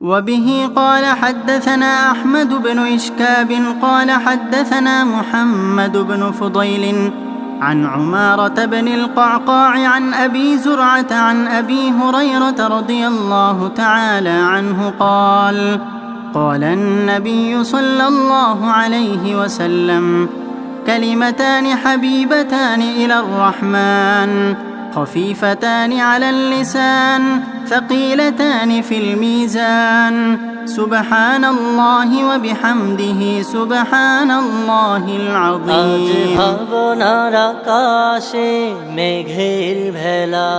وبه قال حدثنا أحمد بن إشكاب قال حدثنا محمد بن فضيل عن عمارة بن القعقاع عن أبي زرعة عن أبي هريرة رضي الله تعالى عنه قال قال النبي صلى الله عليه وسلم كلمتان حبيبتان إلى الرحمن خفيفتان على اللسان ثقيلتان في الميزان سبحان الله وبحمده سبحان الله আজ العظيم ভাবনার আকাশে মেঘের ভেলা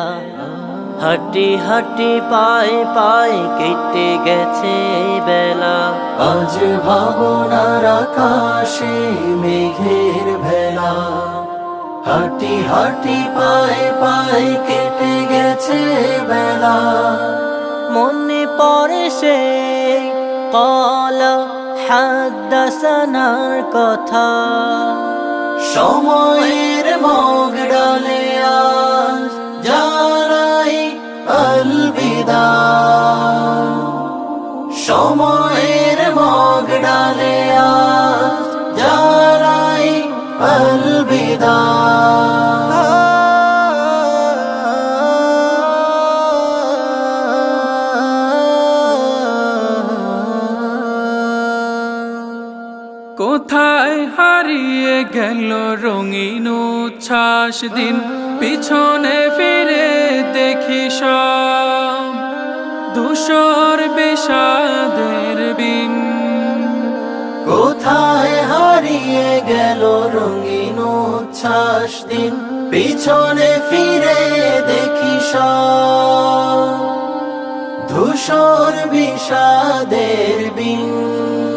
হাঁটি হাঁটি পায়ে পায়ে কেটে গেছে এই বেলা আজ ভাবনার আকাশে মেঘের ভেলা হাঁটি হাঁটি পায়ে পায়ে কেটে গেছে বেলা। মনে পড়ে সে কল হাদাসানার কথা। সময়ের মগ ডালে আজ কোথায় হারিয়ে গেল রঙিন উচ্ছ্বাস দিন? পিছনে ফিরে দেখি সব ধূসর বিষাদের বিন। কোথায় হারিয়ে গেল রঙিন উচ্ছ্বাস দিন? পিছনে ফিরে দেখি সব ধূসর বিষাদের বিন।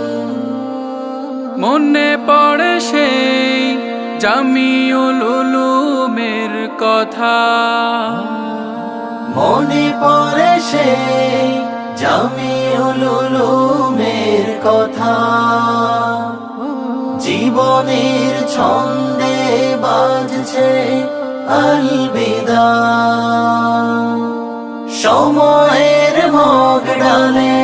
মনে পড়ে সেই জামিউল উলুমের কথা। মনে পড়ে সেই জামিউল উলুমের কথা। জীবনের ছন্দে বাজছে আলবিদা। সময়ের মগ ডালে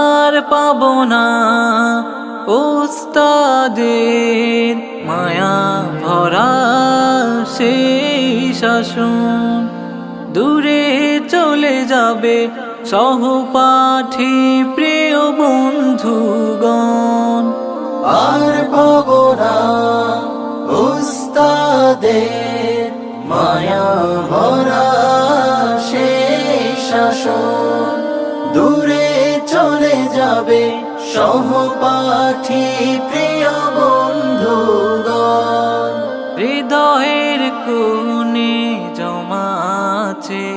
আর পাব না। উস্তাদের মায়া ভরা সেই শাসন দূরে চলে যাবে সহপাঠী প্রিয় বন্ধুগণ। আর পাব না। উস্তাদের মায়া ভরা যাবে সহপাঠী প্রিয় বন্ধুগণ। হৃদয়ের কোণে জমাছে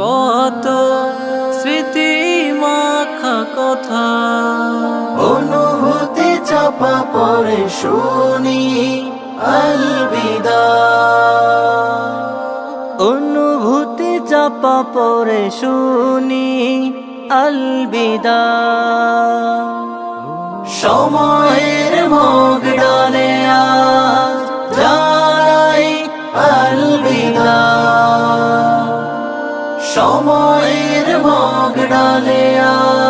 কত স্মৃতি মাখা কথা। অনুভূতি চাপা পরে শুনি আলবিদা। অনুভূতি চাপা পরে শুনি আলবিদা। সময়ের মগ ডালে আজ জানাই আলবিদা। সময়ের মগ ডালে আজ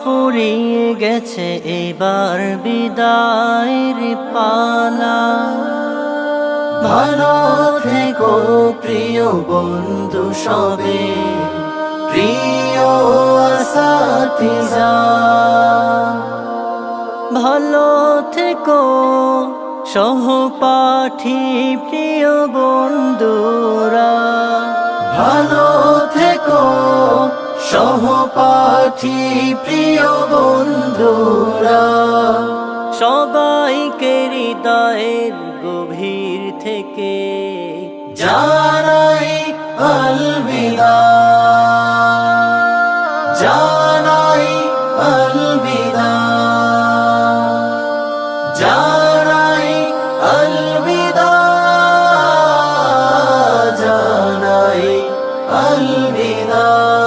ফুরিয়ে গেছে এবার বিদায়ের পালা। ভালো থেকো প্রিয় বন্ধু সবে, প্রিয় সাথীজা ভালো থেকো সহপাঠী প্রিয় বন্ধুরা। সহপাঠী প্রিয় বন্ধুরা, সবাইকে হৃদয়ের গভীর থেকে জানাই আলবিদা। জানাই আলবিদা। জানাই আলবিদা। জানাই আলবিদা।